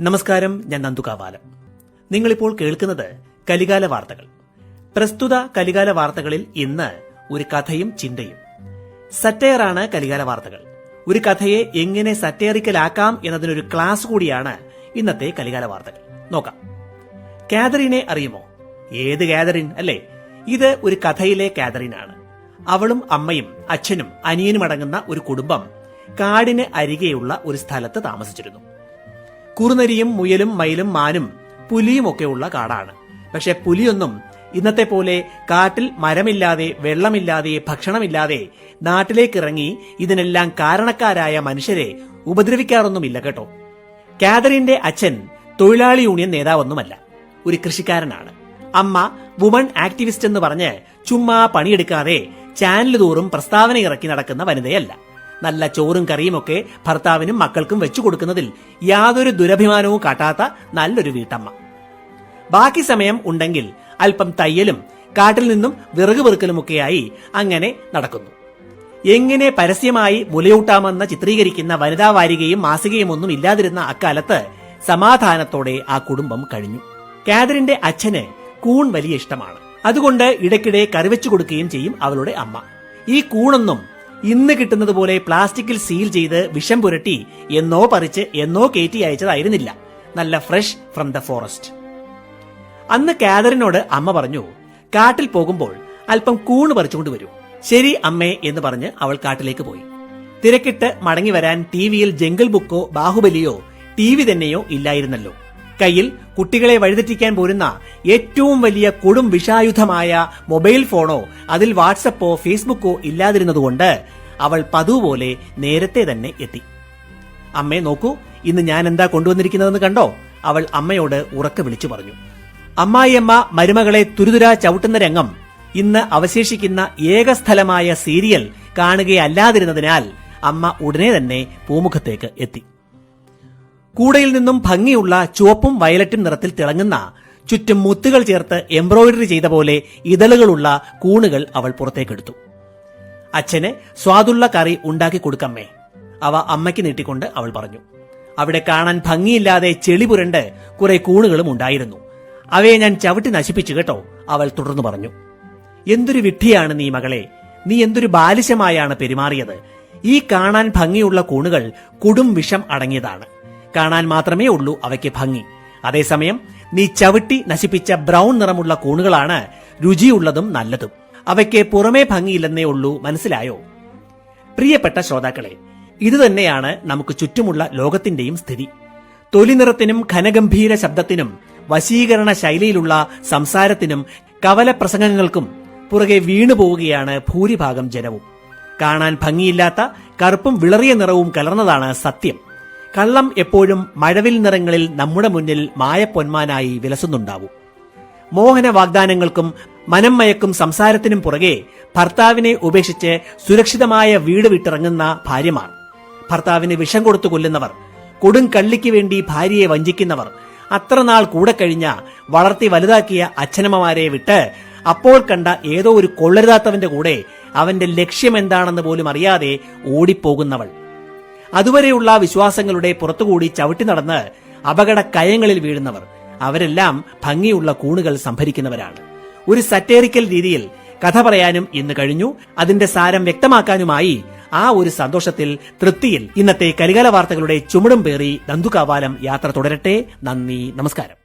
നമസ്കാരം ഞാൻ നന്ദുകാവാലം നിങ്ങളിപ്പോൾ കേൾക്കുന്നത് കലികാല വാർത്തകൾ. പ്രസ്തുത കലികാല വാർത്തകളിൽ ഇന്ന് ഒരു കഥയും ചിന്തയും. സറ്റയറാണ് കലികാല വാർത്തകൾ. ഒരു കഥയെ എങ്ങനെ സറ്റയറിക്കലാക്കാം എന്നതിനൊരു ക്ലാസ് കൂടിയാണ് ഇന്നത്തെ കലികാല വാർത്തകൾ. നോക്കാം. കാതറിനെ അറിയുമോ? ഏത് കാതറിൻ അല്ലേ? ഇത് ഒരു കഥയിലെ കാതറിനാണ്. അവളും അമ്മയും അച്ഛനും അനിയനും അടങ്ങുന്ന ഒരു കുടുംബം കാടിന് അരികെയുള്ള ഒരു സ്ഥലത്ത് താമസിച്ചിരുന്നു. കുറുനരിയും മുയലും മയിലും മാനും പുലിയും ഒക്കെ ഉള്ള കാടാണ്. പക്ഷെ പുലിയൊന്നും ഇന്നത്തെ പോലെ കാട്ടിൽ മരമില്ലാതെ വെള്ളമില്ലാതെ ഭക്ഷണമില്ലാതെ നാട്ടിലേക്ക് ഇറങ്ങി ഇതിനെല്ലാം കാരണക്കാരായ മനുഷ്യരെ ഉപദ്രവിക്കാറൊന്നുമില്ല കേട്ടോ. കാതറിന്റെ അച്ഛൻ തൊഴിലാളി യൂണിയൻ നേതാവൊന്നുമല്ല. ഒരു കൃഷിക്കാരനാണ്. അമ്മ വുമൺ ആക്ടിവിസ്റ്റ് എന്ന് പറഞ്ഞ് ചുമ്മാ പണിയെടുക്കാതെ ചാനൽ തോറും പ്രസ്താവന ഇറക്കി നടക്കുന്ന വനിതയല്ല. നല്ല ചോറും കറിയും ഒക്കെ ഭർത്താവിനും മക്കൾക്കും വെച്ചു കൊടുക്കുന്നതിൽ യാതൊരു ദുരഭിമാനവും കാട്ടാത്ത നല്ലൊരു വീട്ടമ്മ. ബാക്കി സമയം ഉണ്ടെങ്കിൽ അല്പം തയ്യലും കാട്ടിൽ നിന്നും വിറക് പെറുക്കലുമൊക്കെയായി അങ്ങനെ നടക്കുന്നു. എങ്ങനെ പരസ്യമായി മുലയൂട്ടാമെന്ന് ചിത്രീകരിക്കുന്ന വനിതാ വാരികയും മാസികയും ഒന്നും ഇല്ലാതിരുന്ന അക്കാലത്ത് സമാധാനത്തോടെ ആ കുടുംബം കഴിഞ്ഞു. കാതറിന്റെ അച്ഛന് കൂൺ വലിയ ഇഷ്ടമാണ്. അതുകൊണ്ട് ഇടയ്ക്കിടെ കറിവെച്ചു കൊടുക്കുകയും ചെയ്യും അവളുടെ അമ്മ. ഈ കൂണൊന്നും ഇന്ന് കിട്ടുന്നത് പോലെ പ്ലാസ്റ്റിക്കിൽ സീൽ ചെയ്ത് വിഷം പുരട്ടി എന്നോ പറിച്ച് എന്നോ കയറ്റി അയച്ചതായിരുന്നില്ല. നല്ല ഫ്രഷ് ഫ്രം ദ ഫോറസ്റ്റ്. അന്ന് കാതറിനോട് അമ്മ പറഞ്ഞു കാട്ടിൽ പോകുമ്പോൾ അല്പം കൂണ് പറിച്ചുകൊണ്ട് വരൂ. ശരി അമ്മേ എന്ന് പറഞ്ഞ് അവൾ കാട്ടിലേക്ക് പോയി. തിരക്കിട്ട് മടങ്ങി വരാൻ ടി വിയിൽ ജംഗിൾ ബുക്കോ ബാഹുബലിയോ ടി വി തന്നെയോ ഇല്ലായിരുന്നല്ലോ. കയ്യിൽ കുട്ടികളെ വഴിതെറ്റിക്കാൻ പോരുന്ന ഏറ്റവും വലിയ കൊടും വിഷായുധമായ മൊബൈൽ ഫോണോ അതിൽ വാട്സപ്പോ ഫേസ്ബുക്കോ ഇല്ലാതിരുന്നതുകൊണ്ട് അവൾ പതുപോലെ നേരത്തെ തന്നെ എത്തി. അമ്മേ നോക്കൂ ഇന്ന് ഞാൻ എന്താ കൊണ്ടുവന്നിരിക്കുന്നതെന്ന് കണ്ടോ? അവൾ അമ്മയോട് ഉറക്കെ വിളിച്ചു പറഞ്ഞു. അമ്മായിയമ്മ മരുമകളെ തുരുതുരാ ചവിട്ടുന്ന രംഗം. ഇന്ന് അവശേഷിക്കുന്ന ഏക സ്ഥലമായ സീരിയൽ കാണുകയല്ലാതിരുന്നതിനാൽ അമ്മ ഉടനെ തന്നെ പൂമുഖത്തേക്ക് എത്തി. കൂടയിൽ നിന്നും ഭംഗിയുള്ള ചുവപ്പും വയലറ്റും നിറത്തിൽ തിളങ്ങുന്ന ചുറ്റും മുത്തുകൾ ചേർത്ത് എംബ്രോയിഡറി ചെയ്ത പോലെ ഇതളുകളുള്ള കൂണുകൾ അവൾ പുറത്തേക്കെടുത്തു. അച്ഛന് സ്വാദുള്ള കറി ഉണ്ടാക്കി കൊടുക്കമ്മേ അവ അമ്മയ്ക്ക് നീട്ടിക്കൊണ്ട് അവൾ പറഞ്ഞു. അവിടെ കാണാൻ ഭംഗിയില്ലാതെ ചെളി പുരണ്ട് കുറെ കൂണുകളും ഉണ്ടായിരുന്നു. അവയെ ഞാൻ ചവിട്ടി നശിപ്പിച്ചു കേട്ടോ അവൾ തുടർന്നു പറഞ്ഞു. എന്തൊരു വിഡ്ഢിയാണ് നീ മകളെ നീ എന്തൊരു ബാലിശമായാണ് പെരുമാറിയത്. ഈ കാണാൻ ഭംഗിയുള്ള കൂണുകൾ കൊടും വിഷം അടങ്ങിയതാണ്. കാണാൻ മാത്രമേ ഉള്ളൂ അവയ്ക്ക് ഭംഗി. അതേസമയം നീ ചവിട്ടി നശിപ്പിച്ച ബ്രൗൺ നിറമുള്ള കൂണുകളാണ് രുചിയുള്ളതും നല്ലതും. അവയ്ക്ക് പുറമേ ഭംഗിയില്ലെന്നേ ഉള്ളൂ മനസ്സിലായോ? പ്രിയപ്പെട്ട ശ്രോതാക്കളെ ഇത് തന്നെയാണ് നമുക്ക് ചുറ്റുമുള്ള ലോകത്തിന്റെയും സ്ഥിതി. തൊലിനിറത്തിനും ഘനഗംഭീര ശബ്ദത്തിനും വശീകരണ ശൈലിയിലുള്ള സംസാരത്തിനും കവല പ്രസംഗങ്ങൾക്കും പുറകെ വീണുപോവുകയാണ് ഭൂരിഭാഗം ജനവും. കാണാൻ ഭംഗിയില്ലാത്ത കറുപ്പും വിളറിയ നിറവും കലർന്നതാണ് സത്യം. കള്ളം എപ്പോഴും മഴവിൽ നിറങ്ങളിൽ നമ്മുടെ മുന്നിൽ മായപ്പൊന്മാനായി വിലസുന്നുണ്ടാവും. മോഹന വാഗ്ദാനങ്ങൾക്കും മനം മയക്കും സംസാരത്തിനും പുറകെ ഭർത്താവിനെ ഉപേക്ഷിച്ച് സുരക്ഷിതമായ വീട് വിട്ടിറങ്ങുന്ന ഭാര്യമാർ ഭർത്താവിന് വിഷം കൊടുത്തു കൊല്ലുന്നവർ കൊടും കള്ളിക്ക് വേണ്ടി ഭാര്യയെ വഞ്ചിക്കുന്നവർ അത്ര നാൾ കൂടെ കഴിഞ്ഞ വളർത്തി വലുതാക്കിയ അച്ഛനമ്മമാരെ വിട്ട് അപ്പോൾ കണ്ട ഏതോ ഒരു കൊള്ളരുതാത്തവന്റെ കൂടെ അവന്റെ ലക്ഷ്യം എന്താണെന്ന് പോലും അറിയാതെ ഓടിപ്പോകുന്നവൾ. അതുവരെയുള്ള വിശ്വാസങ്ങളുടെ പുറത്തുകൂടി ചവിട്ടി നടന്ന് അപകട കയങ്ങളിൽ വീഴുന്നവർ. അവരെല്ലാം ഭംഗിയുള്ള കൂണുകൾ സംഭരിക്കുന്നവരാണ്. ഒരു സറ്റേറിക്കൽ രീതിയിൽ കഥ പറയാനും ഇന്ന് കഴിഞ്ഞു. അതിന്റെ സാരം വ്യക്തമാക്കാനുമായി ആ ഒരു സന്തോഷത്തിൽ തൃപ്തിയിൽ ഇന്നത്തെ കരികാല വാർത്തകളുടെ ചുമടും പേറി ദന്തുകാവാലം യാത്ര തുടരട്ടെ. നന്ദി നമസ്കാരം.